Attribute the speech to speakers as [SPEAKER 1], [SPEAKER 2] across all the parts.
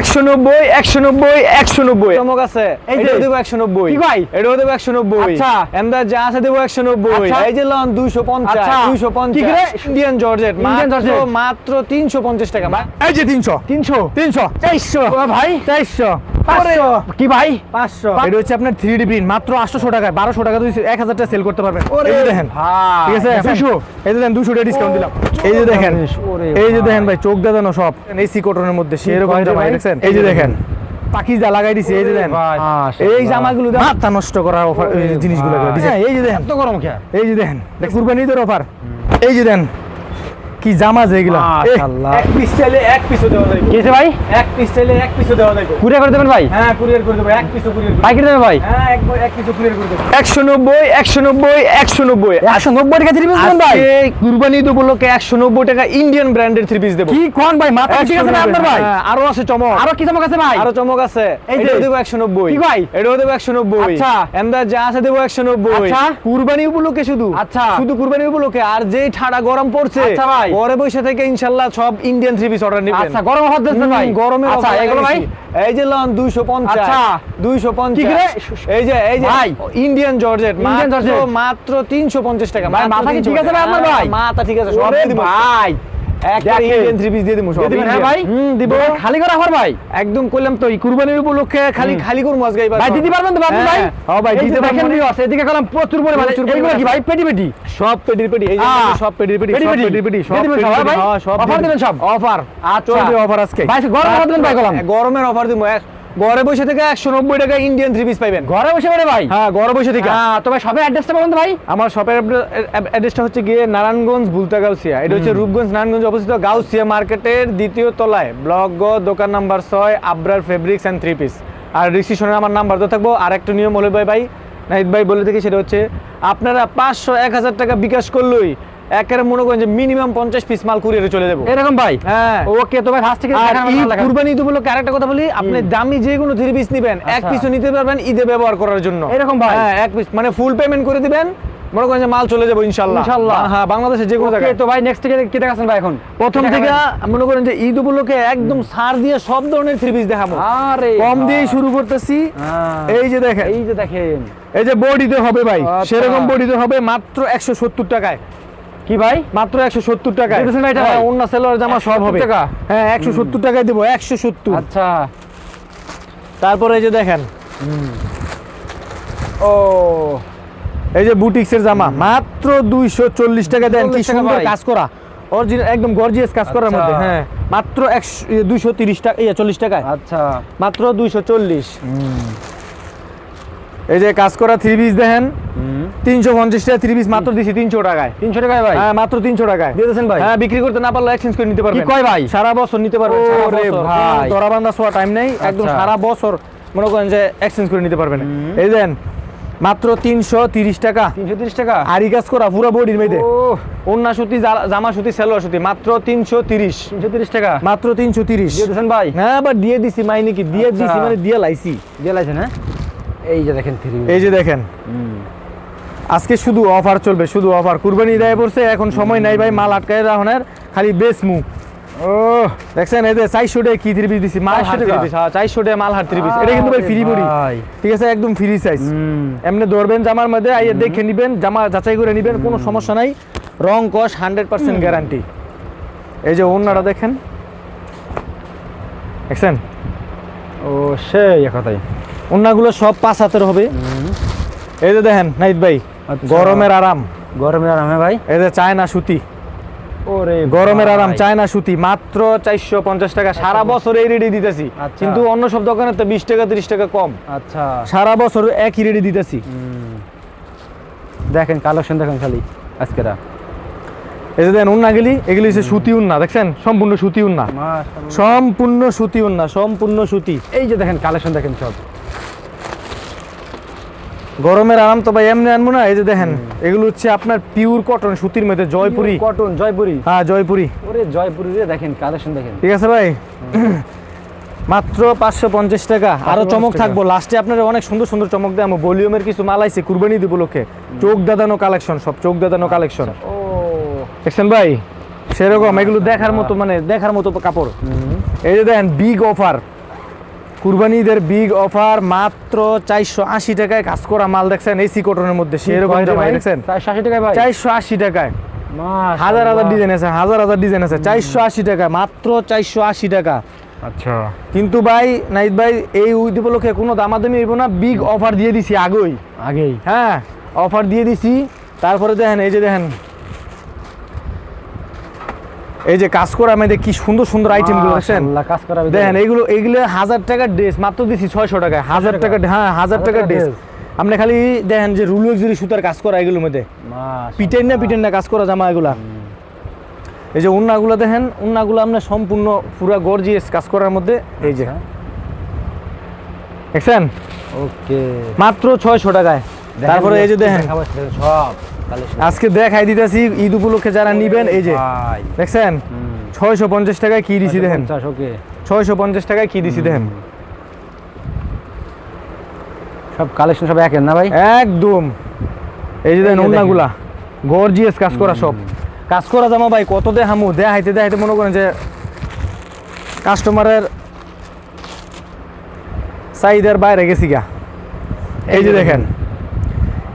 [SPEAKER 1] একশো নব্বই একশো নব্বই একশো নব্বই। চমক আছে।
[SPEAKER 2] এই
[SPEAKER 1] দেবো একশো নব্বই।
[SPEAKER 2] ভাই?
[SPEAKER 1] এটাও দেবো একশো নব্বই।
[SPEAKER 2] আচ্ছা।
[SPEAKER 1] যা আছে দেবো একশো নব্বই।
[SPEAKER 2] আচ্ছা।
[SPEAKER 1] এই যে লন দুইশো পঞ্চাশ
[SPEAKER 2] আচ্ছা।
[SPEAKER 1] পঞ্চাশ। ইন্ডিয়ান জর্জেট মাত্র তিনশো পঞ্চাশ টাকা
[SPEAKER 3] এই যে তিনশো।
[SPEAKER 2] তিনশো?
[SPEAKER 3] তিনশো।
[SPEAKER 2] চারশো। ভাই।
[SPEAKER 3] চারশো।
[SPEAKER 2] কি ভাই?
[SPEAKER 1] পাঁচশো।
[SPEAKER 3] এটা হচ্ছে আপনার থ্রি ডি প্রিন্ট মাত্র আটশো টাকায় বারোশো টাকা দুই এক হাজার টাকা সেল করতে পারবেন। এই দেখেন। ঠিক আছে? দুশো এই যে দেখেন দুশো টাকা ডিসকাউন্ট দিলাম। এই যে দেখেন। এই যে দেখেন ভাই চোখ দাদানো সব। এসি কটনের মধ্যে সেরকম জামা? দেখছেন? এই যে দেখেন। পাকিজা লাগাই দিছে এই যে দেখেন। এই জামাগুলো মাথা নষ্ট করার অফার জিনিসগুলো এই যে দেখেন।
[SPEAKER 2] এত গরম খেয়া
[SPEAKER 3] এই যে দেখেন। কুরবানি ঈদের অফার এই যে দেখেন। কি জামা যেগুলো
[SPEAKER 2] মাশাআল্লাহ।
[SPEAKER 1] এক পিস চাইলে এক পিসও দেওয়া যাবে
[SPEAKER 2] কি ভাই?
[SPEAKER 1] এক পিস চাইলে এক পিসও দেওয়া যাবে
[SPEAKER 2] কুরিয়ার করে দেবেন ভাই?
[SPEAKER 1] হ্যাঁ কুরিয়ার করে দেবো। এক পিসও কুরিয়ার
[SPEAKER 2] পাইকারি দেবেন ভাই?
[SPEAKER 1] হ্যাঁ এক পিসও কুরিয়ার করে দেবো। একশো নব্বই একশো নব্বই একশো নব্বই।
[SPEAKER 2] একশো নব্বই টাকা থ্রি পিস দেবেন ভাই।
[SPEAKER 1] কুরবানি ঈদ উপলক্ষে একশো নব্বই টাকা ইন্ডিয়ান ব্র্যান্ডের থ্রি পিস দেবো।
[SPEAKER 2] কি কোন ভাই? মাথা ঠিক আছে না আপনার ভাই?
[SPEAKER 1] হ্যাঁ, আরও আছে চমক।
[SPEAKER 2] আরও কি চমক আছে ভাই?
[SPEAKER 1] আরও চমক আছে।
[SPEAKER 2] এই যে।
[SPEAKER 1] দেবো নব্বই।
[SPEAKER 2] কি ভাই?
[SPEAKER 1] এটাও দেবো একশো নব্বই।
[SPEAKER 2] আচ্ছা।
[SPEAKER 1] এমদার যা আছে দেবো একশো নব্বই।
[SPEAKER 2] আচ্ছা।
[SPEAKER 1] কুরবানি উপলক্ষে শুধু।
[SPEAKER 2] আচ্ছা।
[SPEAKER 1] শুধু কুরবানি উপলক্ষে। আর যেই ঠান্ডা গরম পড়ছে
[SPEAKER 2] আচ্ছা ভাই।
[SPEAKER 1] পরে বসে থেকে ইনশাল্লাহ সব ইন্ডিয়ান থ্রি পিস অর্ডার নিবেন।
[SPEAKER 2] আচ্ছা গরম অফার দিচ্ছেন ভাই।
[SPEAKER 1] গরমে
[SPEAKER 2] আচ্ছা এগুলো ভাই?
[SPEAKER 1] এই যে লন দুইশো পঞ্চাশ।
[SPEAKER 2] আচ্ছা।
[SPEAKER 1] 250
[SPEAKER 2] কি
[SPEAKER 1] রে
[SPEAKER 2] করে?
[SPEAKER 1] এই যে এই যে
[SPEAKER 2] ভাই।
[SPEAKER 1] ইন্ডিয়ান জর্জেট মাত্র। মাত্র তিনশো পঞ্চাশ টাকা
[SPEAKER 2] ভাই, মাথা কি ঠিক আছে ভাই আপনার ভাই?
[SPEAKER 1] হ্যাঁ, মাথা ঠিক আছে সব দিব।
[SPEAKER 2] ভাই।
[SPEAKER 1] একটা
[SPEAKER 2] দেখেন।
[SPEAKER 1] ইন্ডিয়ান থ্রি পিস দিয়ে দিব সব।
[SPEAKER 2] দিয়ে দিবেন,
[SPEAKER 1] Indian।
[SPEAKER 2] ভাই?
[SPEAKER 1] হুম দিব।
[SPEAKER 2] খালি করে অফার ভাই?
[SPEAKER 1] একদম কইলাম তো কুরবানির উপলক্ষে খালি খালি করব
[SPEAKER 2] ভাই দিতে পারবেন তো আপনি ভাই?
[SPEAKER 1] ভাই দিতে
[SPEAKER 2] দেখেন এদিকে কলাম প্রচুর পরিমাণে।
[SPEAKER 1] প্রচুর
[SPEAKER 2] এইগুলো
[SPEAKER 1] পরিমাণে
[SPEAKER 2] কি ভাই পেটি পেটি
[SPEAKER 1] সব পেডির পেডি এই সব পেডির পেডি
[SPEAKER 2] পেডি
[SPEAKER 1] সব
[SPEAKER 2] পেডি।
[SPEAKER 1] পেডির সব
[SPEAKER 2] দিয়ে দিবেন
[SPEAKER 1] পেডির
[SPEAKER 2] সব,
[SPEAKER 1] পেডি,
[SPEAKER 2] ভাই?
[SPEAKER 1] সব
[SPEAKER 2] Offer দিবেন সব?
[SPEAKER 1] অফার
[SPEAKER 3] চলবে অফার আজকে।
[SPEAKER 2] ভাই গরম অফার দেবেন ভাই কলাম
[SPEAKER 1] গরমের অফার দিব ঘরে বসে থেকে একশো নব্বই টাকা ইন্ডিয়ান থ্রি পিস পাইবেন।
[SPEAKER 2] ঘরে বসে পড়ে ভাই?
[SPEAKER 1] হ্যাঁ ঘরে বসে থেকে।
[SPEAKER 2] হ্যাঁ তো ভাই সবে অ্যাড্রেসটা বলুন ভাই।
[SPEAKER 1] আমার শপের অ্যাড্রেসটা হচ্ছে গিয়ে নারায়ণগঞ্জ ভুলতা গাউসিয়া এটা হচ্ছে রূপগঞ্জ নারায়ণগঞ্জ অবস্থিত গাউসিয়া মার্কেটের দ্বিতীয় তলায়। ব্লক গ দোকান নাম্বার ছয় Abrar fabrics and three piece আর রিসিশনে আমার নাম্বার তো থাকব। আর একটা নিয়ম হলো ভাই ভাই নাহিদ ভাই বলে থাকি সেটা হচ্ছে আপনারা পাঁচশো এক হাজার টাকা বিকাশ করলেই একেবারে মনে করেন যে মিনিমাম পঞ্চাশ পিস মাল কুরিয়ারে চলে যাব।
[SPEAKER 2] এরকম ভাই?
[SPEAKER 1] হ্যাঁ।
[SPEAKER 2] ওকে তো ভাই থেকে
[SPEAKER 1] কুরবানি উপলক্ষে আরেকটা কথা বলি আপনি দামি যে কোনো থ্রি পিস নিবেন এক
[SPEAKER 2] আচ্ছা।
[SPEAKER 1] পিসও নিতে পারবেন ঈদে ব্যবহার করার জন্য।
[SPEAKER 2] এরকম ভাই?
[SPEAKER 1] হ্যাঁ এক পিস মানে ফুল পেমেন্ট করে দিবেন মনে করেন যে মাল চলে যাব ইনশাল্লাহ
[SPEAKER 2] ইনশাল্লাহ।
[SPEAKER 1] হ্যাঁ বাংলাদেশে যে কোনো জায়গায়।
[SPEAKER 2] তো ভাই নেক্সট থেকে কি দেখাচ্ছেন ভাই এখন?
[SPEAKER 1] প্রথম থেকে মনে করেন যে ঈদ উপলক্ষে একদম ছাড় দিয়ে সব ধরনের থ্রি পিস দেখাবো।
[SPEAKER 2] আরে
[SPEAKER 3] কম দিয়েই শুরু করতেছি।
[SPEAKER 2] হ্যাঁ।
[SPEAKER 3] এই যে দেখেন।
[SPEAKER 2] এই যে দেখেন।
[SPEAKER 3] এই যে বডিতে হবে ভাই
[SPEAKER 2] আচ্ছা।
[SPEAKER 3] সেরকম বডিতে হবে মাত্র একশো সত্তর টাকায়।
[SPEAKER 2] কি ভাই?
[SPEAKER 3] মাত্র একশো সত্তর টাকায়।
[SPEAKER 2] এটা
[SPEAKER 3] হ্যাঁ, অন্য সেলোয়ার জামা সব হবে।
[SPEAKER 2] টাকা?
[SPEAKER 3] হ্যাঁ একশো সত্তর টাকায় দিব একশো সত্তর।
[SPEAKER 2] আচ্ছা।
[SPEAKER 1] তারপরে এই যে দেখেন।
[SPEAKER 2] ও
[SPEAKER 3] এই যে বুটিক্সের জামা। মাত্র দুইশো চল্লিশ টাকা দেন। কি সুন্দর কাজ করা। অরিজিনাল একদম গর্জিয়াস কাজ করার
[SPEAKER 2] আচ্ছা।
[SPEAKER 3] মধ্যে হ্যাঁ মাত্র একশো দুইশো তিরিশ টাকা চল্লিশ টাকায়।
[SPEAKER 2] আচ্ছা।
[SPEAKER 1] মাত্র দুইশো চল্লিশ।
[SPEAKER 3] এই যে কাজ করা থ্রি পিস দেখেন। তিনশো পঞ্চাশ টাকা থ্রি পিস মাত্র দিছি তিনশো টাকায়।
[SPEAKER 2] তিনশো টাকায় ভাই?
[SPEAKER 3] হ্যাঁ মাত্র তিনশো টাকায়।
[SPEAKER 2] দিয়ে দিয়েছেন ভাই?
[SPEAKER 1] হ্যাঁ বিক্রি করতে না পারলে এক্সচেঞ্জ করে নিতে পারবেন।
[SPEAKER 2] কয় ভাই?
[SPEAKER 1] সারা বছর নিতে পারবেন।
[SPEAKER 3] ভাই। দরাবান্ধা শোয়া টাইম নেই একদম
[SPEAKER 2] আচ্ছা।
[SPEAKER 3] সারা বছর মনে করেন যে এক্সচেঞ্জ করে নিতে পারবেন। এই দেন মাত্র তিনশো তিরিশ টাকা।
[SPEAKER 2] তিনশো তিরিশ টাকা?
[SPEAKER 3] আরি কাজ করা পুরো বডির মেয়েদের।
[SPEAKER 2] ও।
[SPEAKER 1] ওন্না সুতি জামা সুতি সেলোয়ার সুতি মাত্র তিনশো তিরিশ।
[SPEAKER 2] তিনশো তিরিশ টাকা?
[SPEAKER 3] মাত্র তিনশো তিরিশ।
[SPEAKER 2] দিয়েছেন ভাই?
[SPEAKER 3] হ্যাঁ আবার দিয়ে দিছি মাইনি কি? দিয়ে
[SPEAKER 2] আচ্ছা।
[SPEAKER 3] দিছি মানে দিয়ে লাইছি।
[SPEAKER 2] দিয়ে লাইছেন হ্যাঁ? এই যে দেখেন
[SPEAKER 3] এই যে দেখেন। আজকে শুধু অফার চলবে শুধু অফার কুরবানি দেয় পড়ছে এখন সময় নাই ভাই মাল আটকায় রাখনের খালি বেশ মু। ও দেখছেন এই যে চারশো টাকা কি থ্রি পিস দিছি? মাল
[SPEAKER 1] চারশো
[SPEAKER 3] হাত
[SPEAKER 1] থ্রি পিস হ্যাঁ চারশো টাকা মাল হার থ্রি পিস
[SPEAKER 3] এটা কিন্তু ভাই ফ্রি বডি
[SPEAKER 2] ভাই।
[SPEAKER 3] ঠিক আছে একদম ফ্রি সাইজ এমনি ধরবেন জামার মধ্যে আইয়ে দেখে নিবেন জামা যাচাই করে নিবেন কোনো সমস্যা নাই। রং কস হান্ড্রেড পার্সেন্ট গ্যারান্টি এই যে অন্যটা দেখেন। দেখছেন?
[SPEAKER 2] ও সেই কথাই
[SPEAKER 3] অন্যগুলো সব পাঁচ হাতের হবে। এই যে দেখেন নাইত ভাই
[SPEAKER 2] আচ্ছা।
[SPEAKER 3] গরমের আরাম।
[SPEAKER 2] গরমের আরাম ভাই?
[SPEAKER 3] এই যে চায়না সুতি।
[SPEAKER 2] ওরে
[SPEAKER 3] গরমের আরাম চায়না সুতি মাত্র
[SPEAKER 1] চারশো পঞ্চাশ টাকা। সারা বছর এই রেডি দিতেছি।
[SPEAKER 2] আচ্ছা।
[SPEAKER 1] কিন্তু অন্য সব দোকানে তো বিশ টাকা তিরিশ টাকা কম।
[SPEAKER 2] আচ্ছা।
[SPEAKER 3] সারা বছর একই রেডি দিতেছি।
[SPEAKER 2] দেখেন কালেকশন দেখেন খালি আজকেরা।
[SPEAKER 3] এই যে দেখেন উন্না গেলি এগুলি হচ্ছে সুতি উন্না দেখছেন? সম্পূর্ণ সুতি উন্না। সম্পূর্ণ সুতি উন্না সম্পূর্ণ সুতি।
[SPEAKER 2] এই যে দেখেন কালেকশন দেখেন সব।
[SPEAKER 3] গরমের আরাম তো ভাই এমনি আনব না এই যে দেখেন এগুলো হচ্ছে আপনার পিওর কটন সুতির মধ্যে জয়পুরি।
[SPEAKER 2] কটন জয়পুরি।
[SPEAKER 3] হ্যাঁ জয়পুরি।
[SPEAKER 2] ওরে জয়পুরি রে দেখেন কালেকশন দেখেন।
[SPEAKER 3] ঠিক আছে ভাই? মাত্র পাঁচশো পঞ্চাশ টাকা।
[SPEAKER 2] আরও
[SPEAKER 3] চমক থাকব। লাস্টে আপনার অনেক সুন্দর সুন্দর চমক দেয় ভলিউমের কিছু মাল আইছে কুরবানি দিব লোকে চোখ দাদানো কালেকশন সব চোখ দাদানো কালেকশন।
[SPEAKER 2] ও।
[SPEAKER 3] দেখছেন ভাই? সেরকম এগুলো দেখার মতো মানে দেখার মতো কাপড়। এই যে দেখেন বিগ অফার কুরবানিদের বিগ অফার মাত্র চারশো আশি টাকায় কাজ করা মাল দেখছেন এসি কটনের মধ্যে। সেরকম জামাই দেখছেন?
[SPEAKER 2] চারশো আশি টাকায়।
[SPEAKER 3] হাজার হাজার ডিজাইন আছে হাজার হাজার ডিজাইন আছে। চারশো আশি টাকা মাত্র চারশো আশি টাকা।
[SPEAKER 2] আচ্ছা।
[SPEAKER 3] কিন্তু ভাই নাইদ ভাই এই উইদ উপলক্ষে কোনো দামাদামি হইব না। বিগ অফার দিয়ে দিছি আগেই।
[SPEAKER 2] আগেই?
[SPEAKER 3] হ্যাঁ অফার দিয়ে দিছি। তারপরে দেখেন এই যে দেখেন এই যে কাজ করা আমাদের কি সুন্দর সুন্দর আইটেমগুলো দেখছেন
[SPEAKER 2] মাশাআল্লাহ, কাজ করা
[SPEAKER 3] দেখেন এইগুলো এইগুলো হাজার টাকার ড্রেস মাত্র দিছি ছয়শো টাকায়। হাজার টাকা? হ্যাঁ হাজার টাকার ড্রেস আপনি খালি দেখেন যে রুল জুরি সুতার কাজ করা এগুলোর মধ্যে। পিটেন না পিটেন না কাজ করা জামা এগুলা। এই যে উন্নাগুলো দেখেন উন্নাগুলো আপনার সম্পূর্ণ পুরো গর্জিয়াস কাজ করার মধ্যে। এই যে। দেখছেন?
[SPEAKER 2] ওকে।
[SPEAKER 3] মাত্র ছয়শো টাকায়। তারপরে এই যে দেখেন।
[SPEAKER 2] সব।
[SPEAKER 3] আজকে দেখাই দিতেছি ঈদ উপলক্ষে যারা নিবেন এই যে দেখছেন? ছয়শো পঞ্চাশ টাকায় কি দিছি দেখেন? ছয়শো পঞ্চাশ টাকায় কি দিছি দেখেন?
[SPEAKER 2] সব কালেকশন সব একের না ভাই?
[SPEAKER 3] একদম। এই যে দেখেন
[SPEAKER 2] এই
[SPEAKER 3] গর্জিয়াস কাজ করা সব। কাজ করা জামা ভাই কত দেখামু? দেখাইতে দেখাইতে মনে করেন যে কাস্টমারের চাহিদার বাইরে গেছি গা। এই যে দেখেন।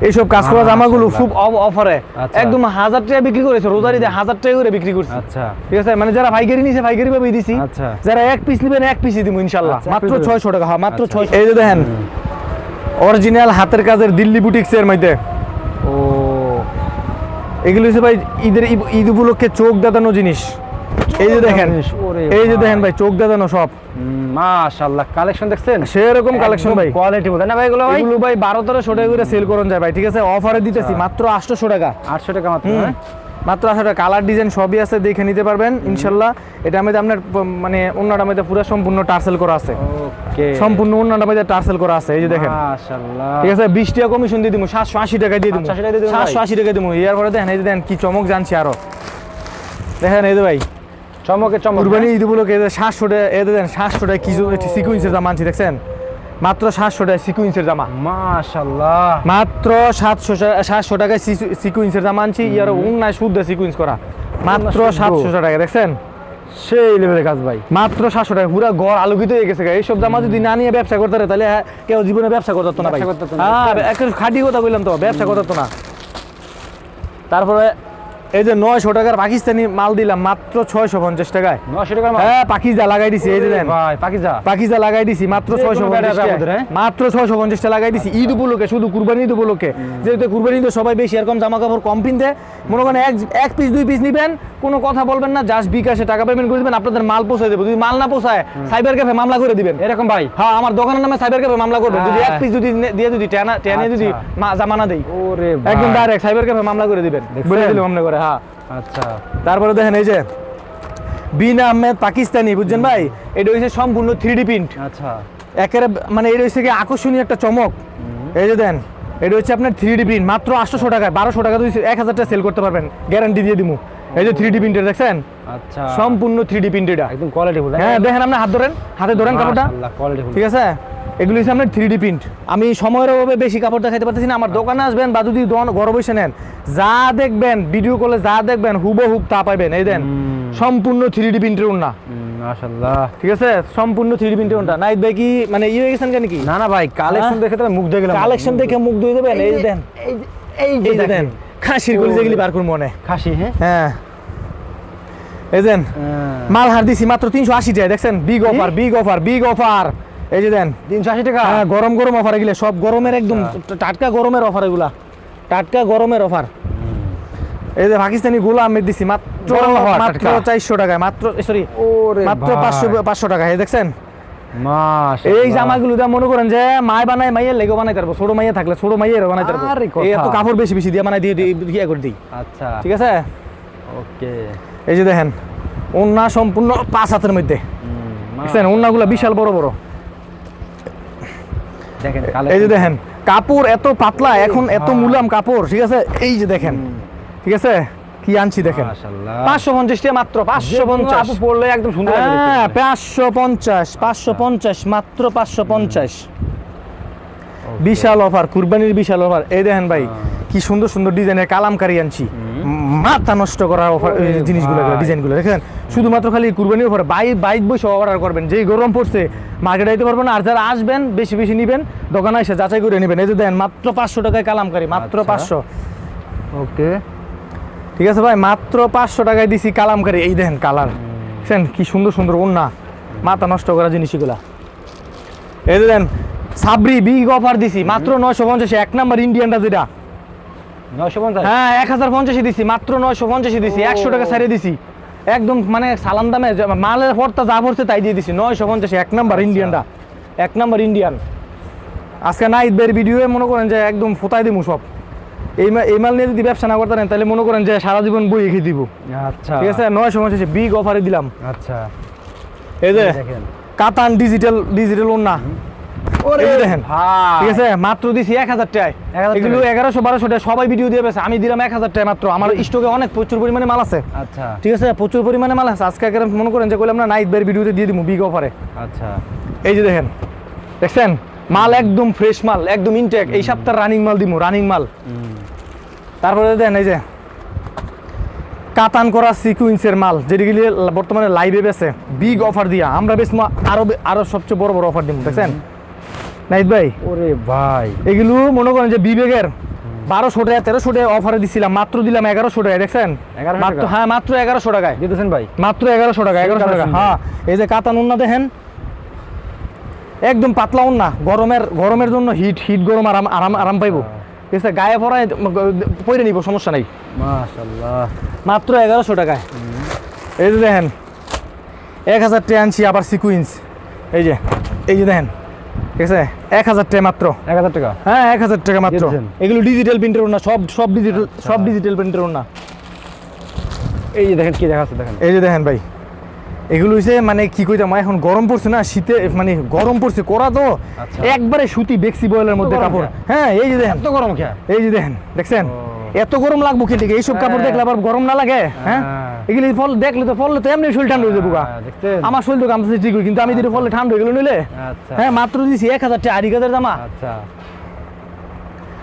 [SPEAKER 3] এইসব কাজ করা জামাগুলো খুব অফারে।
[SPEAKER 2] আচ্ছা।
[SPEAKER 3] একদম হাজার টাকা বিক্রি করেছে রোজারি দিয়ে হাজার টাকা করে বিক্রি করছে।
[SPEAKER 2] আচ্ছা।
[SPEAKER 3] ঠিক আছে? মানে যারা পাইকারি নিছে পাইকারি ভাবে দিছি।
[SPEAKER 2] আচ্ছা।
[SPEAKER 3] যারা এক পিস নেবেন এক পিসই দিব ইনশাল্লাহ।
[SPEAKER 2] আচ্ছা,
[SPEAKER 3] মাত্র। ছয়শো টাকা হ্যাঁ মাত্র
[SPEAKER 2] আচ্ছা।
[SPEAKER 3] ছয়শো। এই যে দেখেন অরিজিনাল হাতের কাজের দিল্লি বুটিক্সের মধ্যে।
[SPEAKER 2] ও।
[SPEAKER 3] এগুলো হচ্ছে ভাই ঈদের ঈদ- ঈদ উপলক্ষে চোখ দাদানো জিনিস। এই যে দেখেন এই যে। দেখেন ভাই। চোখ দাদানো সব।
[SPEAKER 2] মাশাআল্লাহ কালেকশন দেখছেন?
[SPEAKER 3] সেরকম কালেকশন ভাই।
[SPEAKER 2] কোয়ালিটি বলতে না ভাই এগুলো ভাই?
[SPEAKER 3] এগুলো ভাই বারো তেরোশো টাকা করে সেল করুন যায় ভাই ঠিক আছে? অফারে দিতেছি মাত্র আটশোশো টাকা।
[SPEAKER 2] 800 টাকা মাত্র হ্যাঁ?
[SPEAKER 3] মাত্র টাকা। কালার ডিজাইন সবই আছে দেখে নিতে পারবেন ইনশাল্লাহ এটা আমাদের আপনার মানে অন্যটা মধ্যে পুরো সম্পূর্ণ টার্সেল করা আছে।
[SPEAKER 2] ওকে।
[SPEAKER 3] সম্পূর্ণ অন্যটা মধ্যে টার্সেল করা আছে এই যে দেখেন। ঠিক আছে বিশ টাকা কমিশন দিয়ে দিব সাতশো আশি টাকা দিয়ে দিব
[SPEAKER 2] 780 টাকা দিয়ে দিবেন ভাই?
[SPEAKER 3] সাতশো আশি টাকা দিব ইয়ার পরে দেখেন এই যে দেখেন কি চমক জানছি আরও। দেখেন এই যে ভাই।
[SPEAKER 2] চমকে চমক।
[SPEAKER 3] কুরবানি ঈদ উপলক্ষে যে সাতশো টাকা এই যে সাতশো টাকা কিছু সিকুয়েন্সের জামা আনছি দেখছেন? মাত্র সাতশো টাকা সিকুয়েন্সের জামা।
[SPEAKER 2] মাশাআল্লাহ
[SPEAKER 3] মাত্র সাতশো সাতশো টাকায় সিকুয়েন্সের জামা আনছি ইয়ার অন্যায় শুদ্ধ সিকুয়েন্স করা। মাত্র সাতশো টাকা দেখছেন?
[SPEAKER 2] সেই লেভেলের কাজ ভাই।
[SPEAKER 3] মাত্র সাতশো টাকা পুরো ঘর আলোকিত হয়ে গেছে। এইসব জামা যদি না নিয়ে ব্যবসা করতে পারে তাহলে হ্যাঁ, কেউ জীবনে ব্যবসা করতে না ভাই। হ্যাঁ একটা খাঁটি কথা বললাম তো ব্যবসা করতে না। তারপরে এই যে নয়শো টাকার পাকিস্তানি মাল দিলাম মাত্র ছয়শো পঞ্চাশ টাকায়।
[SPEAKER 2] 900 টাকার
[SPEAKER 3] হ্যাঁ পাকিজা লাগাই দিছি এই যে দেন।
[SPEAKER 2] পাকিজা?
[SPEAKER 3] পাকিজা লাগাই দিছি মাত্র ছয়শো পঞ্চাশ
[SPEAKER 2] হ্যাঁ?
[SPEAKER 3] মাত্র ছয়শো লাগাই দিছি ঈদ উপলক্ষে শুধু কুরবানি ঈদ উপলক্ষে। যেহেতু কুরবানি ঈদে সবাই বেশি এরকম জামা কাপড় কম কিনতে মনে করেন এক এক পিস দুই পিস নিবেন কোনো কথা বলবেন না জাস্ট বিকাশে টাকা পেমেন্ট করে দিবেন আপনাদের মাল পৌঁছে দেবো। যদি মাল না পৌঁছায় সাইবার ক্যাফে মামলা করে দিবেন।
[SPEAKER 2] এরকম ভাই?
[SPEAKER 3] হ্যাঁ আমার দোকানের নামে সাইবার ক্যাফে মামলা করবেন। যদি এক
[SPEAKER 2] হ্যাঁ।
[SPEAKER 3] পিস যদি দিয়ে যদি টেনা টেনে যদি
[SPEAKER 2] আচ্ছা।
[SPEAKER 3] মা- দেই। একদম ডাইরেক্ট সাইবার ক্যাফে মামলা করে দিবেন? বলে দিলাম মনে করে হ্যাঁ।
[SPEAKER 2] আচ্ছা।
[SPEAKER 3] তারপরে দেখেন এই যে বিন আহমেদ পাকিস্তানি বুঝছেন ভাই? এটা হচ্ছে সম্পূর্ণ থ্রি প্রিন্ট
[SPEAKER 2] আচ্ছা।
[SPEAKER 3] একেবারে মানে এটা হচ্ছে কি আকর্ষণীয় একটা চমক। এই যে দেন এটা হচ্ছে আপনার থ্রি প্রিন্ট মাত্র আটশোশো টাকায় বারোশো টাকা যদি এক হাজার টাকা সেল করতে পারবেন গ্যারান্টি দিয়ে দিবো এই যে থ্রি ডি প্রিন্টের দেখছেন?
[SPEAKER 2] আচ্ছা।
[SPEAKER 3] সম্পূর্ণ থ্রি ডি প্রিন্ট এটা।
[SPEAKER 2] একদম কোয়ালিটি
[SPEAKER 3] হ্যাঁ? দেখেন আপনি হাত ধরেন হাতে ধরেন কাপড়টা। ঠিক আছে? এগুলো হচ্ছে আপনার থ্রি ডি প্রিন্ট আমি সময়ের অভাবে বেশি কাপড় দেখাতে পারতেছি না আমার দোকানে আসবেন বা যদি ঘরে বসে নেন যা দেখবেন ভিডিও কলে যা দেখবেন হুবহুব তা পাইবেন এই দেন। সম্পূর্ণ থ্রি ডি প্রিন্টের উন্না
[SPEAKER 2] মাশাআল্লাহ।
[SPEAKER 3] ঠিক আছে? সম্পূর্ণ থ্রি প্রিন্টের উন্না নাইট ভাই কি মানে ইয়ে গেছেন কেন কি?
[SPEAKER 2] না না ভাই কালেকশন
[SPEAKER 3] হ্যাঁ?
[SPEAKER 2] দেখে তো মুখ দেখে গেলাম।
[SPEAKER 3] কালেকশন দেখে মুখ ধুয়ে দেবেন এই দেন।
[SPEAKER 2] এই যে- এই যে
[SPEAKER 3] এই যে দেন। খাসির কলি যেগুলি বার করুন মনে।
[SPEAKER 2] খাসি হ্যাঁ?
[SPEAKER 3] হ্যাঁ। এই দেন।
[SPEAKER 2] হ্যাঁ।
[SPEAKER 3] মাল হার দিছি মাত্র তিনশো আশি টাকা দেখছেন? Big offer big offer big offer এই যে দেন।
[SPEAKER 2] তিনশো আশি টাকা।
[SPEAKER 3] হ্যাঁ গরম গরম অফার এগুলো সব গরমের একদম টাটকা গরমের অফার এগুলা। টাটকা গরমের অফার এই যে পাকিস্তানি গোলা আহমেদ দিছি মাত্র মাত্র চারশো টাকায় মাত্র সরি মাত্র পাঁচশো পাঁচশো টাকা এই দেখছেন? এই জামাগুলো দিয়ে মনে করেন যে মায় বানায় মাইয়ের লেগে বানাইতে পারব ছোট মাইয়া থাকলে ছোট পারব
[SPEAKER 2] আরে কথা।
[SPEAKER 3] এই এত কাপড় বেশি বেশি দিয়ে বানাই দিয়ে দিয়ে ইয়ে করে দিই।
[SPEAKER 2] আচ্ছা।
[SPEAKER 3] ঠিক আছে?
[SPEAKER 2] ওকে।
[SPEAKER 3] এই যে দেখেন ওন্না সম্পূর্ণ পাঁচ হাতের মধ্যে। দেখছেন? ওন্নাগুলো বিশাল বড় বড়।
[SPEAKER 2] দেখেন
[SPEAKER 3] এই যে দেখেন কাপড় এত পাতলা এখন এত মুলাম কাপড় ঠিক আছে? এই যে দেখেন ঠিক আছে? কি আনছি দেখেন। পাঁচশো পঞ্চাশ টাকা মাত্র পাঁচশো পঞ্চাশ।
[SPEAKER 2] পড়লে একদম সুন্দর
[SPEAKER 3] হ্যাঁ পাঁচশো পঞ্চাশ পাঁচশো পঞ্চাশ মাত্র পাঁচশো পঞ্চাশ। বিশাল অফার কুরবানির বিশাল অফার। এই দেখেন ভাই কি কি সুন্দর সুন্দর ডিজাইনের কালামকারি আনছি। মাথা নষ্ট করার অফার জিনিসগুলো ডিজাইনগুলো দেখেন? শুধুমাত্র খালি কুরবানির অফার বাই বাইক বসে অর্ডার করবেন যেই গরম পড়ছে মার্কেটে আইতে পারবেন না। আর যারা আসবেন বেশি বেশি নেবেন দোকানে এসে যাচাই করে নেবেন। এই যে দেন মাত্র পাঁচশো টাকায় কালামকারি মাত্র
[SPEAKER 2] আচ্ছা।
[SPEAKER 3] পাঁচশো।
[SPEAKER 2] ওকে।
[SPEAKER 3] ঠিক আছে ভাই মাত্র পাঁচশো টাকায় দিছি কালামকারি। এই দেখেন কালার। দেখছেন কি সুন্দর সুন্দর ওন্না মাথা নষ্ট করা জিনিস এগুলা। এই যে দেন সাবরি বিগ অফার দিছি মাত্র নয়শো পঞ্চাশে এক নাম্বার ইন্ডিয়ানটা যেটা। হ্যাঁ এক হাজার পঞ্চাশে দিছি মাত্র নয়শো পঞ্চাশে দিছি একশো টাকা ছাড়িয়ে দিছি। একদম মানে সালাম দামে মালের পরটা যা পড়ছে তাই দিয়ে দিছি নয়শো পঞ্চাশে এক নাম্বার
[SPEAKER 2] আচ্ছা।
[SPEAKER 3] ইন্ডিয়ানটা এক নাম্বার ইন্ডিয়ান। আজকে না ঈদের ভিডিও মনে করেন যে একদম ফোতাই দিমু সব। এই এই মাল নিয়ে যদি ব্যবসা না করতে পারেন তাহলে মনে করেন যে সারা জীবন বই খেয়ে দিব।
[SPEAKER 2] আচ্ছা।
[SPEAKER 3] ঠিক আছে? নয়শো পঞ্চাশে বিগ অফারে দিলাম।
[SPEAKER 2] আচ্ছা।
[SPEAKER 3] এই যে কাতান ডিজিটাল ডিজিটাল যে দেখেন ঠিক আছে মাত্র দিছি এক হাজার টাকায়।
[SPEAKER 2] 1000
[SPEAKER 3] এগুলো
[SPEAKER 2] টাকায়?
[SPEAKER 3] এগারোশো বারোশো টাকা সবাই ভিডিও দিয়ে পেয়েছে আমি দিলাম এক হাজার টাকা মাত্র। আমার স্টকে অনেক প্রচুর পরিমাণে মাল আছে।
[SPEAKER 2] আচ্ছা।
[SPEAKER 3] ঠিক আছে প্রচুর পরিমাণে মাল আছে। আজকে একেবারে মনে করেন যে না নাইট বের ভিডিওতে দিয়ে দিব বিগ অফারে
[SPEAKER 2] আচ্ছা।
[SPEAKER 3] এই যে দেখেন দেখছেন? মাল একদম ফ্রেশ মাল একদম ইনটেক এই সপ্তাহ রানিং মাল দিব রানিং মাল। তারপরে দেন এই যে কাতান করা সিকুইন্সের মাল যেগুলি বর্তমানে লাইভে বেছে বিগ অফার দিয়া। আমরা বেশ আরও আরও সবচেয়ে বড় বড় অফার দিব দেখছেন? নাইট ভাই?
[SPEAKER 2] ওরে ভাই।
[SPEAKER 3] এগুলো মনে করেন যে বিবেকের। বারোশো টাকা তেরোশো টাকা অফারে দিছিলাম মাত্র দিলাম এগারোশো টাকা দেখছেন?
[SPEAKER 2] 1100
[SPEAKER 3] মাত্র? হ্যাঁ মাত্র এগারোশো টাকায়।
[SPEAKER 2] দিতেছেন ভাই।
[SPEAKER 3] মাত্র এগারোশো টাকা এগারোশো টাকা। হ্যাঁ এই যে কাতান উন্না দেখেন একদম পাতলা উন্না গরমের গরমের জন্য হিট হিট গরম আরাম আরাম আরাম পাইবো। ঠিক আছে গায়ে পরায় পরে নিব সমস্যা নাই। মাত্র এগারোশো টাকায়। এই যে দেখেন এক হাজার টাকা আবার সিকুইন্স এই যে এই যে দেখেন ঠিক আছে? এক হাজার টাকা মাত্র।
[SPEAKER 2] এক হাজার টাকা?
[SPEAKER 3] হ্যাঁ এক হাজার টাকা মাত্র। এগুলো ডিজিটাল প্রিন্টের না সব সব ডিজিটাল সব ডিজিটাল প্রিন্টের না
[SPEAKER 2] এই যে দেখেন কি দেখাচ্ছে দেখেন।
[SPEAKER 3] এই যে দেখেন ভাই এগুলো হইছে মানে কি কইতাম এখন গরম পড়ছে না শীতে মানে গরম পড়ছে করা তো।
[SPEAKER 2] আচ্ছা।
[SPEAKER 3] একবারে সুতি বেক্সি বয়েলের মধ্যে কাপড়। হ্যাঁ এই যে দেখেন।
[SPEAKER 2] এত গরম খেয়া
[SPEAKER 3] এই যে দেখেন দেখছেন। এত গরম লাগবো খেতে এইসব কাপড়
[SPEAKER 2] হ্যাঁ।
[SPEAKER 3] দেখলে আবার গরম না লাগে হ্যাঁ
[SPEAKER 2] হ্যাঁ।
[SPEAKER 3] এগুলি ফল দেখলে তো ফললে তো এমনি শরীর ঠান্ডা হয়ে যাব।
[SPEAKER 2] হ্যাঁ?
[SPEAKER 3] আমার শরীর তো কামতেছে ঠিকই কিন্তু আমি দিলে ফললে ঠান্ডা হয়ে গেল নিলে
[SPEAKER 2] আচ্ছা
[SPEAKER 3] হ্যাঁ মাত্র দিছি এক হাজার টাকা আড়ি গাজের জামা
[SPEAKER 2] আচ্ছা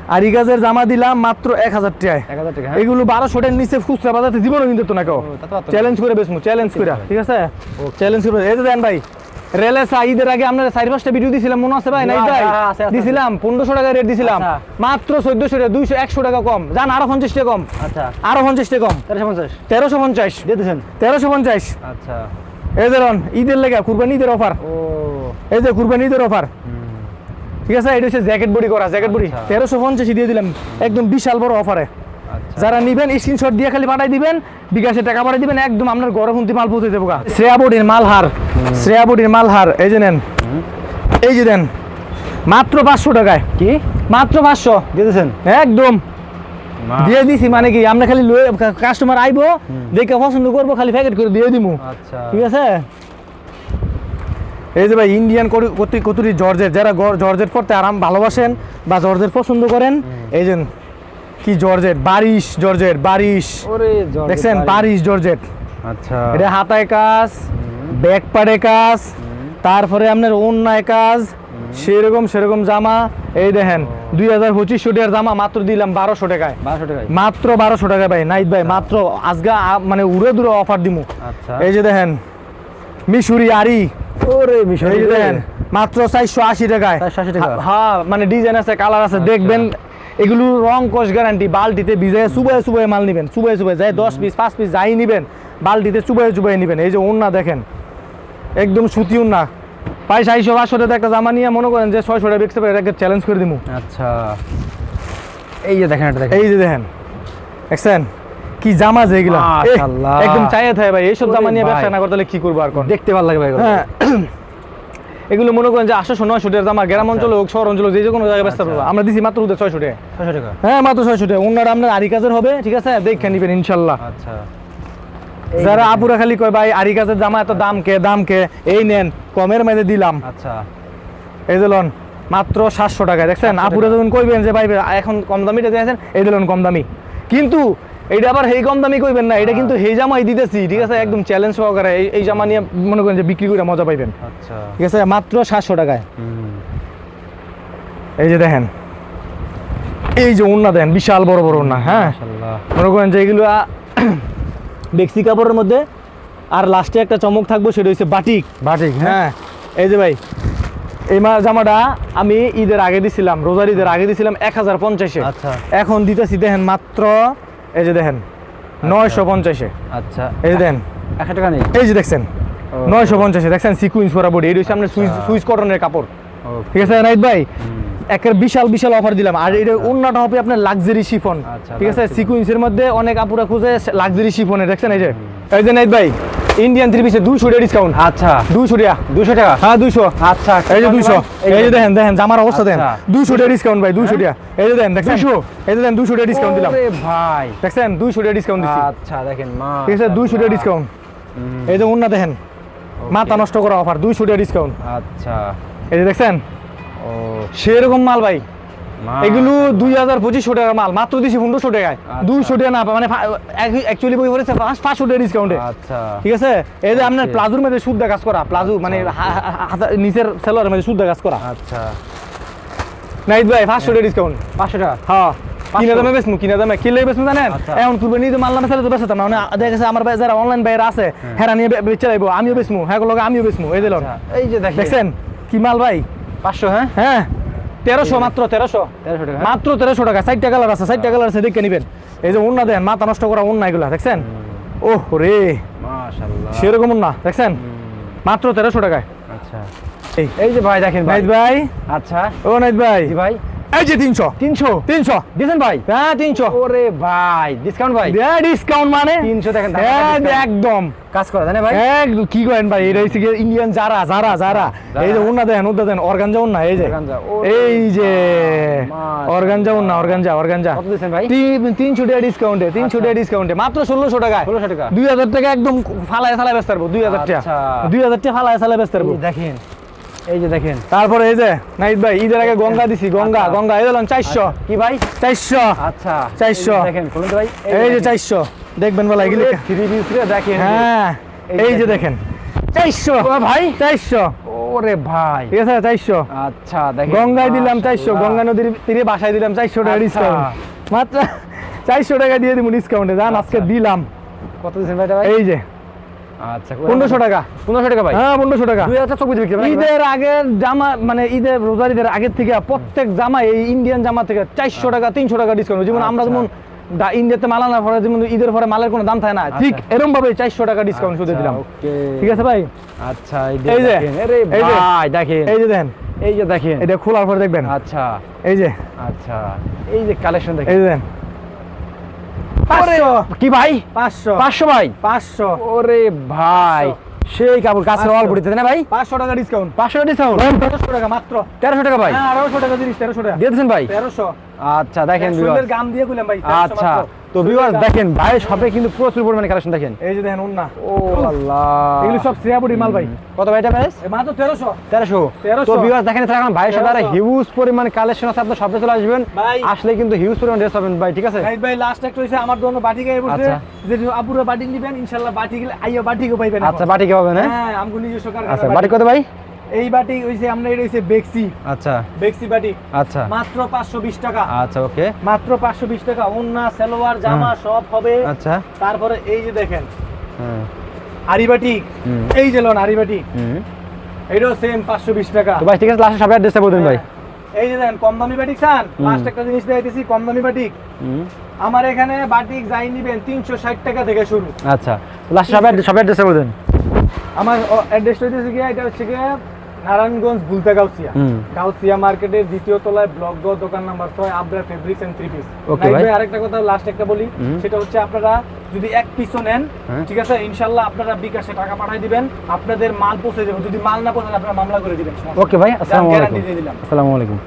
[SPEAKER 3] আড়ি গাজের জামা দিলাম মাত্র এক হাজার টাকায়? এগুলো বারোশো টাকার নিচে খুচরা বাজাতে জীবনও কিন্তু তো না কেউ। চ্যালেঞ্জ করে বেসমু চ্যালেঞ্জ করে ঠিক আছে চ্যালেঞ্জ করে এই যে দেন ভাই রেলে ঈদের আগে চার পাঁচটা ভিডিও দিছিলাম মনে আছে ভাই? নাই
[SPEAKER 2] হ্যাঁ,
[SPEAKER 3] ভাই
[SPEAKER 2] হ্যাঁ, আছে,
[SPEAKER 3] দিছিলাম পনেরোশো টাকা রেট দিছিলাম।
[SPEAKER 2] আচ্ছা।
[SPEAKER 3] মাত্র চোদ্দশো টাকা দুইশো একশো টাকা কম। যান আরও পঞ্চাশ টাকা কম।
[SPEAKER 2] আচ্ছা।
[SPEAKER 3] আরও পঞ্চাশ টাকা কম।
[SPEAKER 2] তেরোশো পঞ্চাশ।
[SPEAKER 3] তেরোশো পঞ্চাশ।
[SPEAKER 2] দিতেছেন
[SPEAKER 3] তেরোশো পঞ্চাশ।
[SPEAKER 2] আচ্ছা।
[SPEAKER 3] এই যে ঈদের লেগে কুরবানি ঈদের অফার এই যে কুরবানি ঈদের অফার ঠিক আছে এটা হচ্ছে জ্যাকেট বডি করা জ্যাকেট বডি। তেরোশো পঞ্চাশই দিয়ে দিলাম একদম বিশাল বড় অফারে যারা নিবেন স্ক্রিনশট দিয়ে খালি পাঠাই দিবেন বিকাশে টাকা পাঠাই দিবেন একদম আপনার হুন্তি মাল পৌঁছে দেবো শ্রেয়া বডির মালহার শ্রেয়া বডির মালহার এই যে নেন। এই যে দেন মাত্র পাঁচশো টাকায়।
[SPEAKER 2] কি?
[SPEAKER 3] মাত্র পাঁচশো।
[SPEAKER 2] দিতেছেন?
[SPEAKER 3] একদম। দিয়ে দিছি মানে কি আমরা খালি কাস্টমার আইবো দেখে পছন্দ করব খালি প্যাকেট করে দিয়ে দিমু।
[SPEAKER 2] আচ্ছা।
[SPEAKER 3] ঠিক আছে? এই যে ভাই ইন্ডিয়ান কতুরি জর্জেট যারা জর্জেট পড়তে আরাম ভালোবাসেন বা জর্জেট পছন্দ করেন এই কি জর্জেট? বারিশ জর্জেট বারিশ। দেখছেন? বারিশ। জর্জেট।
[SPEAKER 2] আচ্ছা।
[SPEAKER 3] এটা হাতায় কাজ ব্যাক পাড়ে কাজ তারপরে আপনার অন্যায় কাজ সেরকম সেরকম জামা। এই দেখেন দুই হাজার পঁচিশশো টাকার জামা মাত্র দিলাম বারোশো টাকায়।
[SPEAKER 2] বারোশো টাকায়।
[SPEAKER 3] মাত্র বারোশো টাকা ভাই নাইট ভাই মাত্র আজকে মানে উড়ে দূরে অফার দিমু।
[SPEAKER 2] আচ্ছা।
[SPEAKER 3] এই যে দেখেন মিশুরি আরি।
[SPEAKER 2] ওরে মিশর
[SPEAKER 3] দেখেন মাত্র চারশো আশি টাকায়। হ্যাঁ মানে ডিজাইন আছে কালার আছে দেখবেন এগুলো রং কস গ্যারান্টি বালতিতে ভিজে সুবাই সুবাই মাল নিবেন সুবাই সুবাই যাই দশ পিস পাঁচ পিস যাই নিবেন বালতিতে চুবাই চুবাই নিবেন এই যে ওন্না দেখেন একদম সুতি ওন্না প্রায় চারশো পাঁচশো টাকা একটা জামা নিয়ে মনে করেন যে ছয়শো টাকা বিকতে পারে এটাকে চ্যালেঞ্জ করে দিমু।
[SPEAKER 2] আচ্ছা। এই যে দেখেন এটা দেখেন।
[SPEAKER 3] এই যে দেখেন দেখছেন? কি জামা এহ,
[SPEAKER 2] মাশাআল্লাহ।
[SPEAKER 3] একদম চাইয়ে থাকে ভাই এইসব জামা নিয়ে ব্যবসা না করতে কি করব আর কোন?
[SPEAKER 2] দেখতে ভালো লাগে ভাই
[SPEAKER 3] হ্যাঁ এগুলো মনে করেন যে আটশো নয়শো দাম আর গ্রাম অঞ্চল হোক শহর অঞ্চল হোক, যে কোনো জায়গায় ব্যস্ত
[SPEAKER 2] আচ্ছা।
[SPEAKER 3] পারব আমরা দিছি মাত্র উঠে ছয়শো টাকা।
[SPEAKER 2] ছয়শো টাকা?
[SPEAKER 3] হ্যাঁ মাত্র ছয়শো টাকা। অন্যরা আপনার আরি কাজের হবে ঠিক আছে? দেখে নিবেন ইনশাল্লাহ।
[SPEAKER 2] আচ্ছা।
[SPEAKER 3] যারা আপুরা খালি কয় ভাই আরি কাজের জামা এত দাম কে দাম কে? এই নেন কমের মধ্যে দিলাম।
[SPEAKER 2] আচ্ছা।
[SPEAKER 3] এই দিলন মাত্র সাতশো টাকা দেখছেন? আপুরা যখন কইবেন যে ভাই এখন কম দামিটা দিয়েছেন এই দিলেন কম দামি। কিন্তু এইটা আবার হেই কম দামি কইবেন না এটা কিন্তু হেই জামাই দিতেছি ঠিক আছে? একদম চ্যালেঞ্জ সহকারে এই এই জামা নিয়ে মনে করেন যে বিক্রি করে মজা পাইবেন।
[SPEAKER 2] আচ্ছা।
[SPEAKER 3] ঠিক আছে? মাত্র সাতশো টাকায়। এই যে দেখেন এই যে ওন্না দেন বিশাল বড় বড় ওন্না হ্যাঁ? মনে করেন যে এগুলো বেক্সি কাপড়ের মধ্যে আর লাস্টে একটা চমক থাকব সেটা হচ্ছে বাটিক।
[SPEAKER 2] বাটিক হ্যাঁ?
[SPEAKER 3] হ্যাঁ? এই যে ভাই এই মা জামাটা আমি ঈদের আগে দিছিলাম রোজার ঈদের আগে দিছিলাম এক হাজার পঞ্চাশে।
[SPEAKER 2] আচ্ছা।
[SPEAKER 3] এখন দিতেছি দেখেন মাত্র এই যে দেখেন নয়শো পঞ্চাশে।
[SPEAKER 2] আচ্ছা।
[SPEAKER 3] এই যে দেখেন।
[SPEAKER 2] একশো টাকা নেই?
[SPEAKER 3] এই যে দেখছেন নয়শো পঞ্চাশে। দেখছেন সিকুইন্স করা বডি এটা হচ্ছে আপনার সুইচ
[SPEAKER 2] আচ্ছা।
[SPEAKER 3] সুইচ কটনের কাপড়। ঠিক আছে নাইট ভাই? একের বিশাল বিশাল অফার দিলাম। আর এটা অন্যটা হবে আপনার লাক্সারি শিফন
[SPEAKER 2] আচ্ছা,
[SPEAKER 3] ঠিক আছে সিকুইন্সের মধ্যে অনেক আপুরা খুঁজে লাক্সারি শিফনে দেখছেন এই যে? এই যে নাইট ভাই ইন্ডিয়ান থ্রি পিসে দুশো টাকা ডিসকাউন্ট
[SPEAKER 2] আচ্ছা।
[SPEAKER 3] দুশো টাকা।
[SPEAKER 2] দুশো টাকা?
[SPEAKER 3] হ্যাঁ দুশো
[SPEAKER 2] আচ্ছা
[SPEAKER 3] এই যে দুশো এই যে দেখেন দেখেন জামার অবস্থা দেখেন।
[SPEAKER 2] আচ্ছা।
[SPEAKER 3] দুশো টাকা ডিসকাউন্ট ভাই দুশো টাকা। এই যে দেখেন দেখছেন?
[SPEAKER 2] 200
[SPEAKER 3] এই যে দেখেন দুশো টাকা ডিসকাউন্ট দিলাম।
[SPEAKER 2] ভাই।
[SPEAKER 3] দেখছেন? দুশো টাকা ডিসকাউন্ট দিচ্ছি
[SPEAKER 2] আচ্ছা দেখেন মা।
[SPEAKER 3] ঠিক আছে দুশো টাকা ডিসকাউন্ট এই যে অন্য দেখেন মাথা নষ্ট করা অফার দুইশো টাকা ডিসকাউন্ট
[SPEAKER 2] আচ্ছা।
[SPEAKER 3] এই যে দেখছেন?
[SPEAKER 2] ও।
[SPEAKER 3] সেরকম মাল ভাই। এগুলো দুই হাজার পঁচিশশো টাকার মাল মাত্র দিছি পনেরোশো টাকায়।
[SPEAKER 2] আচ্ছা।
[SPEAKER 3] দুইশো টাকা না মানে অ্যাকচুয়ালি বই পড়েছে পাঁচশো টাকা ডিসকাউন্টে
[SPEAKER 2] আচ্ছা।
[SPEAKER 3] ঠিক আছে? এই যে আপনার. প্লাজোর মধ্যে কাজ করা প্লাজো মানে
[SPEAKER 2] আচ্ছা,
[SPEAKER 3] নিচের মধ্যে কাজ করা।
[SPEAKER 2] আচ্ছা।
[SPEAKER 3] নাইট ভাই পাঁচশো টাকা ডিসকাউন্ট
[SPEAKER 2] পাঁচশো টাকা?
[SPEAKER 3] হ্যাঁ। কিনা দামে বেচমু কিনা দামে। কিনলে বেচমু জানেন?
[SPEAKER 2] আচ্ছা।
[SPEAKER 3] এখন কুরবানি নিয়ে মাল নামে তো বেচতাম না মানে দেখা গেছে আমার যারা অনলাইন বাইরে আছে হ্যাঁ। নিয়ে বেচে যাইবো আমিও বেচমু হ্যাঁ লগে আমিও এই
[SPEAKER 2] আচ্ছা, এই যে দেখেন।
[SPEAKER 3] কি মাল ভাই?
[SPEAKER 2] পাঁচশো হ্যাঁ?
[SPEAKER 3] হ্যাঁ। তেরোশো মাত্র তেরোশো।
[SPEAKER 2] তেরোশো টাকা।
[SPEAKER 3] মাত্র তেরোশো টাকা চারটা কালার আছে চারটা কালার আছে দেখে নিবেন। এই যে উন্না দেন মাথা নষ্ট করা উন্না এগুলা দেখছেন? ওহ রে। সেরকম উন্না দেখছেন? মাত্র তেরোশো টাকায়।
[SPEAKER 2] আচ্ছা।
[SPEAKER 3] এই।
[SPEAKER 2] এই যে ভাই দেখেন ভাই।
[SPEAKER 3] ভাই?
[SPEAKER 2] আচ্ছা।
[SPEAKER 3] ও নাইদ ভাই।
[SPEAKER 2] ভাই।
[SPEAKER 3] এই যে তিনশো।
[SPEAKER 2] তিনশো?
[SPEAKER 3] তিনশো।
[SPEAKER 2] দিয়েছেন ভাই?
[SPEAKER 3] হ্যাঁ তিনশো।
[SPEAKER 2] ওরে ভাই ডিসকাউন্ট ভাই।
[SPEAKER 3] ডিসকাউন্ট মানে?
[SPEAKER 2] 300 দেখেন,
[SPEAKER 3] হ্যাঁ। একদম।
[SPEAKER 2] কাজ করে জানে ভাই?
[SPEAKER 3] একদম কি করেন ভাই? এটা হচ্ছে ইন্ডিয়ান যারা যারা যারা। এই যে উন্না দেন উদ্দা দেন অর্গানজা উন্না এই যে। এই যে। অর্গানজা উন্না অর্গানজা অর্গানজা
[SPEAKER 2] কত দিয়েছেন ভাই?
[SPEAKER 3] তিনশো টাকা ডিসকাউন্টে তিনশো
[SPEAKER 2] আচ্ছা।
[SPEAKER 3] টাকা ডিসকাউন্টে মাত্র ষোলোশো টাকায়
[SPEAKER 2] 1600 টাকা।
[SPEAKER 3] দুই হাজার টাকা একদম ফালায় ফালায় ব্যস্ত পারব দুই হাজার টাকা।
[SPEAKER 2] আচ্ছা।
[SPEAKER 3] দুই হাজার টাকা ফালায় ফালায় ব্যস্ত পারব
[SPEAKER 2] দেখেন এই যে দেখেন।
[SPEAKER 3] তারপরে এই যে নাইট ভাই ঈদের আগে গঙ্গা দিছি গঙ্গা
[SPEAKER 2] আচ্ছা।
[SPEAKER 3] গঙ্গা এই দিলাম চারশো।
[SPEAKER 2] কি ভাই?
[SPEAKER 3] চারশো।
[SPEAKER 2] আচ্ছা।
[SPEAKER 3] 400
[SPEAKER 2] এই যে দেখেন ভাই।
[SPEAKER 3] এই যে চারশো। দেখবেন বলা এগুলি
[SPEAKER 2] দেখেন
[SPEAKER 3] হ্যাঁ।
[SPEAKER 2] এই
[SPEAKER 3] যে
[SPEAKER 2] দেখেন।
[SPEAKER 3] চারশো। ভাই? চারশো।
[SPEAKER 2] ওরে ভাই।
[SPEAKER 3] ঠিক আছে চারশো।
[SPEAKER 2] আচ্ছা দেখেন।
[SPEAKER 3] গঙ্গায় দিলাম চারশো গঙ্গা নদীর তীরে বাসায় দিলাম চারশো টাকা
[SPEAKER 2] আচ্ছা।
[SPEAKER 3] ডিসকাউন্ট মাত্র চারশো টাকা দিয়ে দিব ডিসকাউন্টে জান আজকে
[SPEAKER 2] আচ্ছা।
[SPEAKER 3] দিলাম।
[SPEAKER 2] কত এটা ভাই?
[SPEAKER 3] এই যে।
[SPEAKER 2] আচ্ছা
[SPEAKER 3] টাকা।
[SPEAKER 2] পনেরোশো টাকা ভাই?
[SPEAKER 3] হ্যাঁ টাকা।
[SPEAKER 2] দুই হাজার চব্বিশ বিক্রি হবে নাকি ভাই?
[SPEAKER 3] ঈদের আগের জামা মানে ঈদের রোজার ঈদের আগের থেকে প্রত্যেক জামা এই ইন্ডিয়ান জামা থেকে চারশো টাকা তিনশো টাকা ডিসকাউন্ট যেমন আমরা
[SPEAKER 2] আচ্ছা।
[SPEAKER 3] যেমন ইন্ডিয়াতে মাল আনার পরে যেমন ঈদের পরে মালের কোনো দাম থাকে না ঠিক এরকম ভাবে চারশো টাকা ডিসকাউন্ট শুধু
[SPEAKER 2] আচ্ছা,
[SPEAKER 3] দিলাম। ঠিক আছে ভাই?
[SPEAKER 2] আচ্ছা এই
[SPEAKER 3] যে,
[SPEAKER 2] ভাই দেখেন।
[SPEAKER 3] এই যে দেখেন।
[SPEAKER 2] এই যে দেখেন।
[SPEAKER 3] এটা খোলার পরে দেখবেন।
[SPEAKER 2] আচ্ছা।
[SPEAKER 3] এই যে।
[SPEAKER 2] আচ্ছা এই যে কালেকশন দেখেন।
[SPEAKER 3] এই যে দেখেন।
[SPEAKER 2] কি ভাই?
[SPEAKER 3] পাঁচশো।
[SPEAKER 2] পাঁচশো ভাই?
[SPEAKER 3] পাঁচশো।
[SPEAKER 2] ওরে ভাই সেই কাপড় কাছে। অল পড়িতে না ভাই?
[SPEAKER 3] পাঁচশো টাকা ডিসকাউন্ট
[SPEAKER 2] পাঁচশো ডিসকাউন্ট
[SPEAKER 3] তেরোশো টাকা মাত্র।
[SPEAKER 2] তেরোশো টাকা ভাই?
[SPEAKER 3] হ্যাঁ টাকা জিনিস তেরোশো টাকা।
[SPEAKER 2] দিয়ে দিয়েছেন ভাই?
[SPEAKER 3] তেরোশো।
[SPEAKER 2] আচ্ছা দেখেন
[SPEAKER 3] গাম দিয়ে গুলাম ভাই
[SPEAKER 2] আচ্ছা। তো ভিউয়ার্স দেখেন ভাই সবে কিন্তু প্রচুর পরিমাণে কালেকশন দেখেন।
[SPEAKER 3] এই যে দেখেন উন্না
[SPEAKER 2] ও আল্লাহ।
[SPEAKER 3] এগুলো সব শ্রেয়াবুড়ি মাল ভাই।
[SPEAKER 2] কত ভাই এটা প্রাইস
[SPEAKER 3] মাত্র তেরোশো।
[SPEAKER 2] তেরোশো।
[SPEAKER 3] 1300
[SPEAKER 2] তো ভিউয়ার্স দেখেন এছাড়া এখন ভাইয়ের সাথে আর হিউজ পরিমাণ কালেকশন আছে আপনি সবে চলে আসবেন। আসলে কিন্তু হিউজ পরিমাণ ড্রেস পাবেন ভাই ঠিক আছে?
[SPEAKER 3] ভাই ভাই লাস্ট একটা হইছে আমার দোনো বাটি গায়ে বসে
[SPEAKER 2] আচ্ছা।
[SPEAKER 3] যে আপুরা বাটি নিবেন ইনশাআল্লাহ বাটি গেলে আইয়া বাটিকে পাইবেন
[SPEAKER 2] আচ্ছা বাটি কি হবে না
[SPEAKER 3] হ্যাঁ আমগো নিজস্ব
[SPEAKER 2] আচ্ছা
[SPEAKER 3] কারখানা
[SPEAKER 2] বাটি কত ভাই?
[SPEAKER 3] এই বাটি হইছে আমরা এটা হইছে বেক্সি।
[SPEAKER 2] আচ্ছা।
[SPEAKER 3] বেক্সি বাটি।
[SPEAKER 2] আচ্ছা।
[SPEAKER 3] মাত্র 520 টাকা।
[SPEAKER 2] আচ্ছা ওকে।
[SPEAKER 3] মাত্র 520 টাকা। ওন্না সালোয়ার জামা সব হবে।
[SPEAKER 2] আচ্ছা।
[SPEAKER 3] তারপরে এই যে দেখেন।
[SPEAKER 2] হুম
[SPEAKER 3] আরি বাটি এই যে লোন আরি বাটি
[SPEAKER 2] হুম।
[SPEAKER 3] এটাও সেম 520 টাকা।
[SPEAKER 2] তো ভাই ঠিক আছে লাস্টে সবাই অ্যাড্রেসটা বলবেন ভাই।
[SPEAKER 3] হ্যাঁ। এই যে দেখেন কম দামি বাটিক চান লাস্ট একটা জিনিস দেখাইতেছি কম দামি বাটিক।
[SPEAKER 2] হুম।
[SPEAKER 3] আমার এখানে বাটিক যাই নিবেন 360 টাকা থেকে শুরু।
[SPEAKER 2] আচ্ছা। লাস্টে সবাই সবাই অ্যাড্রেসটা বলবেন
[SPEAKER 3] আমার অ্যাড্রেসটা হচ্ছে গিয়ে এটা হচ্ছে গিয়ে নারায়ণগঞ্জ বুলতা গাউসিয়া গাউসিয়া মার্কেটের দ্বিতীয় তলায় ব্লক গ দোকান নাম্বার ছয় Abra fabrics and three piece
[SPEAKER 2] ভাই।
[SPEAKER 3] আরেকটা কথা লাস্ট একটা বলি। সেটা হচ্ছে আপনারা যদি এক পিসও নেন
[SPEAKER 2] হ্যাঁ।
[SPEAKER 3] ঠিক আছে ইনশাল্লাহ আপনারা বিকাশে টাকা পাঠিয়ে দিবেন আপনাদের মাল পৌঁছে যাবে। যদি মাল না পৌঁছে আপনারা মামলা করে দিবেন
[SPEAKER 2] ওকে ভাই আসসালামু আলাইকুম। আসসালামু আলাইকুম।